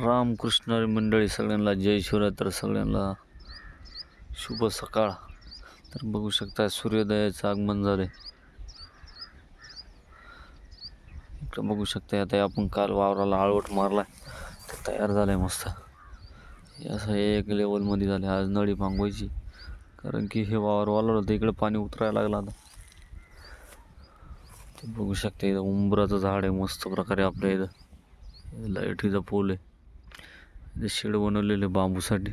रामकृष्ण मंडळी सगळ्यांना जय शिवराय तर सगळ्यांना. शुभ सकाळ. तर बघू शकता सूर्योदयाचं आगमन झालं इकडं बघू शकता आता आपण काल वावराला आळवट मारला तर तयार झालं आहे मस्त. हे असं एक लेवलमध्ये झाले आज नळी पांगवायची कारण की हे वावर वाला होतं इकडं पाणी उतरायला लागलं आता. ते बघू शकता इथं उंबराचं झाड आहे मस्त प्रकारे आपल्या इथं. लाईटीचा पोल आहे. जे शेड बनवलेले बांबूसाठी.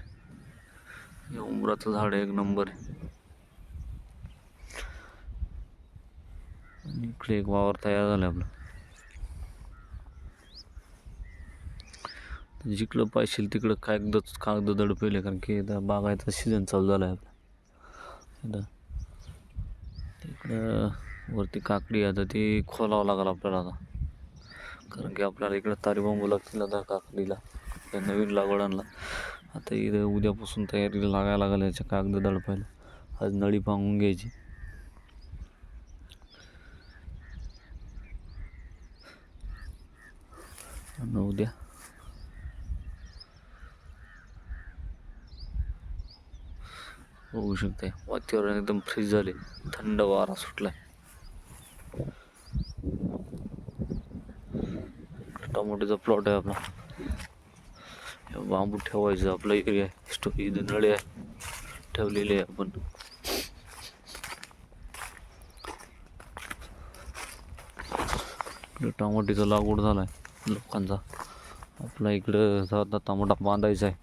हे उंबराचं झाड आहे, एक नंबर आहे. आणि इकडे एक वावर तयार झालं आपलं. जिकडं पाहिजे तिकडं कागद कागद दडपले कारण की आता बागायचा सीझन चालू झाला आहे आपला. इथं इकडं वरती काकडी आता ती खोलावं लागेल आपल्याला आता. कारण की आपल्याला इकडं तारी बांबू लागतील आता काकडीला. त्या नवीन लागवडांना. आता इथं उद्यापासून तयारीला लागायला लागेल याच्या कागद दडपायला. आज नळी पांगून घ्यायची. आणि उद्या. बघू शकते वातावरण एकदम फ्रीज झाले थंड वारा सुटलाय. टोमॅटोचा प्लॉट आहे आपला. बांबू ठेवायचं आपला एरिया आहे स्टोरी इथं नळे आहे ठेवलेले आहे आपण. इकडे टमाट्याचा लागवड झाला आहे लोकांचा. आपला इकडं आता टमाटा बांधायचा आहे.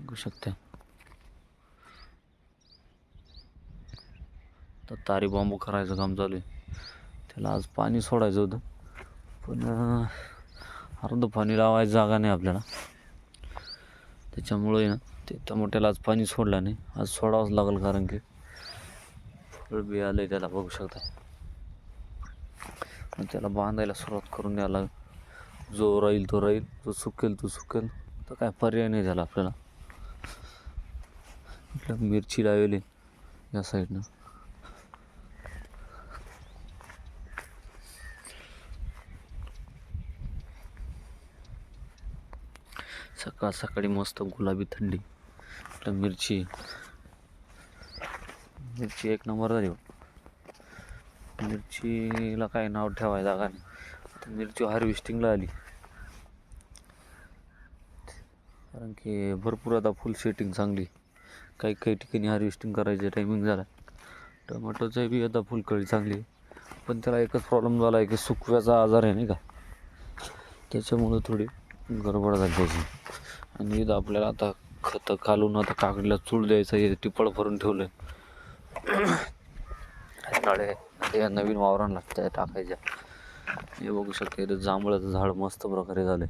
बघू शकता. तर तारी बांबू करायचं काम चालू आहे. त्याला आज पाणी सोडायचं होतं. पण अर्ध पाणी लावायची जागा नाही आपल्याला. त्याच्यामुळे ना ते टमाट्याला आज पाणी सोडलं नाही. आज सोडावंच लागेल कारण की फळ बी आलं आहे त्याला बघू शकता. मग त्याला बांधायला सुरुवात करून द्यायला लागेल. जो राहील तो राहील जो सुकेल तो सुकेल. तर काय पर्याय नाही झाला आपल्याला मिरची लावली या साईडनं. सकाळ सकाळी मस्त गुलाबी थंडी. तर मिरची. मिरची एक नंबर झाली मिरचीला काय नाव ठेवायचं जागा नाही. मिरची हार्वेस्टिंगला आली. कारण की भरपूर आता फुल सेटिंग चांगली. काही काही ठिकाणी हार्वेस्टिंग करायचे टायमिंग झाला. टोमॅटोचं बी आता फुलकळी चांगली. पण त्याला एकच प्रॉब्लेम झाला आहे की सुकव्याचा आजार आहे नाही का? त्याच्यामुळं थोडी गडबड झाली त्याची. आणि इथं आपल्याला आता खतं घालून आता काकडीला चूळ द्यायचं हे टिपळ भरून ठेवलं आहे या नवीन वावरांना त्या टाकायच्या. हे बघू शकते इथं जांभळाचं झाड मस्त प्रकारे झालं